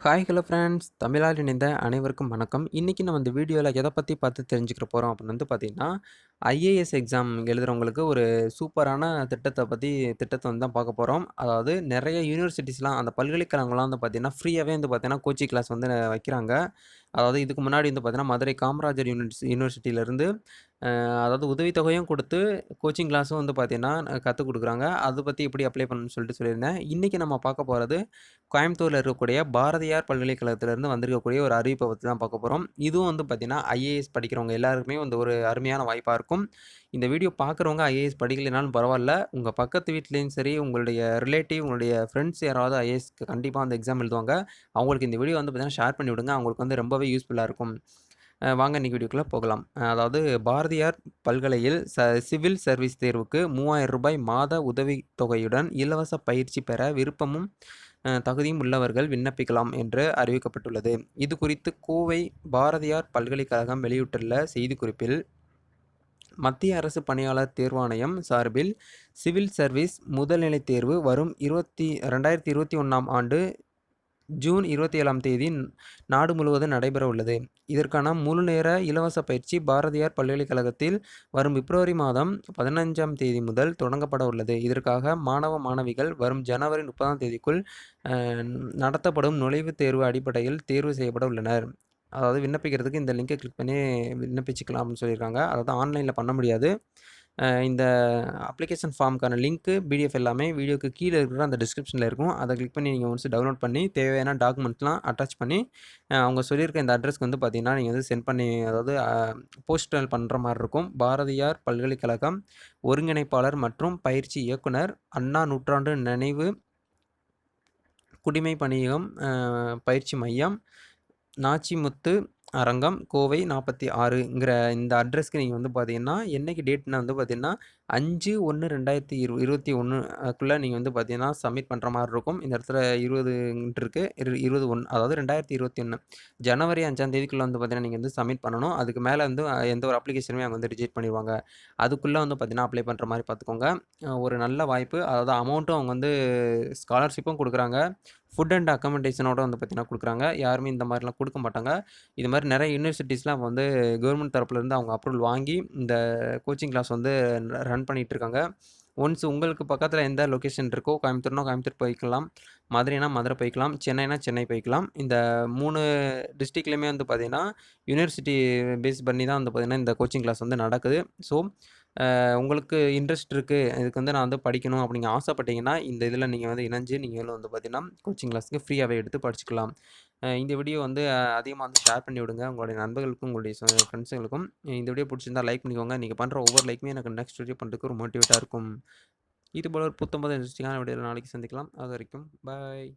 Hi hello friends தமிழால் இணைந்த அனைவருக்கும் வணக்கம். இன்றைக்கி நம்ம இந்த வீடியோவில் எதை பற்றி பார்த்து தெரிஞ்சுக்கிற போகிறோம் அப்படின்னு வந்து பார்த்திங்கன்னா ஐஏஎஸ் எக்ஸாம் எழுதுகிறவங்களுக்கு ஒரு சூப்பரான திட்டத்தை பற்றி திட்டத்தை வந்து தான் பார்க்க போகிறோம் அதாவது நிறைய யூனிவர்சிட்டிஸ்லாம் அந்த பல்கலைக்கழகங்கள்லாம் வந்து பார்த்திங்கன்னா ஃப்ரீயாகவே வந்து பார்த்திங்கன்னா கோச்சிங் கிளாஸ் வந்து வைக்கிறாங்க. அதாவது இதுக்கு முன்னாடி வந்து பார்த்திங்கன்னா மதுரை காமராஜர் யூனிவர்சி யூனிவர்சிட்டியிலேருந்து அதாவது உதவித்தொகையும் கொடுத்து கோச்சிங் கிளாஸும் வந்து பார்த்திங்கன்னா கற்றுக் கொடுக்குறாங்க. அதை பற்றி எப்படி அப்ளை பண்ணணும்னு சொல்லிட்டு சொல்லியிருந்தேன். இன்றைக்கி நம்ம பார்க்க போகிறது கோயம்புத்தூரில் இருக்கக்கூடிய பாரதியார் பல்கலைக்கழகத்திலேருந்து வந்திருக்கக்கூடிய ஒரு அறிவிப்பை பற்றி தான் பார்க்க போகிறோம் இதுவும் வந்து பார்த்திங்கன்னா ஐஏஎஸ் படிக்கிறவங்க எல்லாருக்குமே வந்து ஒரு அருமையான வாய்ப்பாக இருக்கும். இந்த வீடியோ பார்க்குறவங்க ஐஏஎஸ் படிக்கலைனாலும் பரவாயில்ல. உங்கள் பக்கத்து வீட்லேயும் சரி உங்களுடைய ரிலேட்டிவ் உங்களுடைய ஃப்ரெண்ட்ஸ் யாராவது ஐஏஎஸ்க்கு கண்டிப்பாக அந்த எக்ஸாம் எழுதுவாங்க. அவங்களுக்கு இந்த வீடியோ வந்து பார்த்திங்கன்னா ஷேர் பண்ணி விடுங்க. அவங்களுக்கு வந்து ரொம்பவே யூஸ்ஃபுல்லாக இருக்கும். வாங்க இன்றைக்கி வீடியோக்குள்ளே போகலாம். அதாவது பாரதியார் பல்கலையில் ச சிவில் சர்வீஸ் தேர்வுக்கு மூவாயிரம் ரூபாய் மாத உதவித்தொகையுடன் இலவச பயிற்சி பெற விருப்பமும் தகுதியும் உள்ளவர்கள் விண்ணப்பிக்கலாம் என்று அறிவிக்கப்பட்டுள்ளது. இது குறித்து கோவை பாரதியார் பல்கலைக்கழகம் வெளியிட்டுள்ள செய்திக்குறிப்பில் மத்திய அரசு பணியாளர் தேர்வாணையம் சார்பில் சிவில் சர்வீஸ் முதல்நிலை தேர்வு வரும் இருபத்தி ரெண்டாயிரத்தி இருபத்தி ஒன்றாம் ஆண்டு ஜூன் இருபத்தி ஏழாம் தேதி நாடு முழுவதும் நடைபெற உள்ளது. இதற்கான முழு நேர இலவச பயிற்சி பாரதியார் பல்கலைக்கழகத்தில் வரும் பிப்ரவரி மாதம் பதினஞ்சாம் தேதி முதல் தொடங்கப்பட உள்ளது. இதற்காக மாணவ மாணவிகள் வரும் ஜனவரி முப்பதாம் தேதிக்குள் நடத்தப்படும் நுழைவுத் தேர்வு அடிப்படையில் தேர்வு செய்யப்பட உள்ளனர். அதாவது விண்ணப்பிக்கிறதுக்கு இந்த லிங்கை கிளிக் பண்ணி விண்ணப்பிச்சுக்கலாம் அப்படின்னு சொல்லியிருக்காங்க அதாவது ஆன்லைனில் பண்ண முடியாது. இந்த அப்ளிகேஷன் ஃபார்முக்கான லிங்க்கு பிடிஎஃப் எல்லாமே வீடியோக்கு கீழே இருக்கிற அந்த டிஸ்கிரிப்ஷனில் இருக்கும். அதை கிளிக் பண்ணி நீங்கள் ஒன்ஸ் டவுன்லோட் பண்ணி தேவையான டாக்குமெண்ட்ஸ்லாம் அட்டாச் பண்ணி அவங்க சொல்லியிருக்க இந்த அட்ரஸ்க்கு வந்து பார்த்தீங்கன்னா நீங்கள் வந்து சென்ட் பண்ணி அதாவது போஸ்டல் பண்ணுற மாதிரி இருக்கும். பாரதியார் பல்கலைக்கழகம் ஒருங்கிணைப்பாளர் மற்றும் பயிற்சி இயக்குனர் அண்ணா நூற்றாண்டு நினைவு குடிமை பணியகம் பயிற்சி மையம் நாச்சிமுத்து அரங்கம் கோவை நாற்பத்தி ஆறுங்கிற இந்த அட்ரஸ்க்கு நீங்கள் வந்து பார்த்தீங்கன்னா என்னைக்கு டேட்னா வந்து பார்த்தீங்கன்னா அஞ்சு ஒன்று ரெண்டாயிரத்தி இரு இருபத்தி ஒன்றுக்குள்ளே நீங்கள் வந்து பார்த்தீங்கன்னா சப்மிட் பண்ணுற மாதிரி இருக்கும். இந்த இடத்துல இருபதுன்ட்டுருக்கு இரு இருபது ஒன்று அதாவது ரெண்டாயிரத்தி இருபத்தி ஒன்று ஜனவரி அஞ்சாம் தேதிக்குள்ளே வந்து பார்த்தீங்கன்னா நீங்கள் வந்து சப்மிட் பண்ணணும். அதுக்கு மேலே வந்து எந்த ஒரு அப்ளிகேஷனுமே அவங்க வந்து ரிஜெக்ட் பண்ணிடுவாங்க அதுக்குள்ளே வந்து பார்த்தீங்கன்னா அப்ளை பண்ணுற மாதிரி பார்த்துக்கோங்க ஒரு நல்ல வாய்ப்பு. அதாவது அமௌண்ட்டும் அவங்க வந்து ஸ்காலர்ஷிப்பும் கொடுக்குறாங்க. ஃபுட் அண்ட் அக்கமெண்டேஷனோட வந்து பார்த்தீங்கன்னா கொடுக்குறாங்க. யாருமே இந்த மாதிரிலாம் கொடுக்க மாட்டாங்க. இது மாதிரி நிறைய யூனிவர்சிட்டிஸ்லாம் வந்து கவர்மெண்ட் தரப்புலேருந்து அவங்க அப்ரூவல் வாங்கி இந்த கோச்சிங் கிளாஸ் வந்து ரன் பண்ணிட்டு இருக்காங்க ஒன்ஸ் உங்களுக்கு பக்கத்தில் எந்த லொக்கேஷன் இருக்கோ கோயம்புத்தூர்னா கோயம்புத்தூர் போய்க்கலாம். மதுரைனா மதுரை போய்க்கலாம். சென்னைனா சென்னை போய்க்கலாம். இந்த மூணு டிஸ்ட்ரிக்ட்லேயுமே வந்து பார்த்திங்கன்னா யூனிவர்சிட்டி பேஸ் பண்ணி தான் வந்து பார்த்திங்கன்னா இந்த கோச்சிங் கிளாஸ் வந்து நடக்குது. ஸோ உங்களுக்கு இன்ட்ரெஸ்ட் இருக்குது இதுக்கு வந்து நான் வந்து படிக்கணும் அப்படிங்க ஆசைப்பட்டீங்கன்னா இந்த இதில் நீங்கள் வந்து இணைஞ்சு நீங்களும் வந்து பார்த்தீங்கன்னா கோச்சிங் கிளாஸுக்கு ஃப்ரீயாகவே எடுத்து படிச்சுக்கலாம். இந்த வீடியோ வந்து அதிகமாக வந்து ஷேர் பண்ணி விடுங்க. உங்களுடைய நண்பர்களுக்கும் உங்களுடைய ஃப்ரெண்ட்ஸுங்களுக்கும் இந்த வீடியோ பிடிச்சிருந்தா லைக் பண்ணிக்கோங்க. நீங்கள் பண்ணுற ஒவ்வொரு லைக்குமே எனக்கு நெக்ஸ்ட் வீடியோ பண்ணுறதுக்கு ஒரு மோட்டிவேட்டாக இருக்கும். இது போல ஒரு புத்தம்பது இன்ட்ரெஸ்டிங்கான வீடியோவில் நாளைக்கு சந்திக்கலாம். அது வரைக்கும் பாய்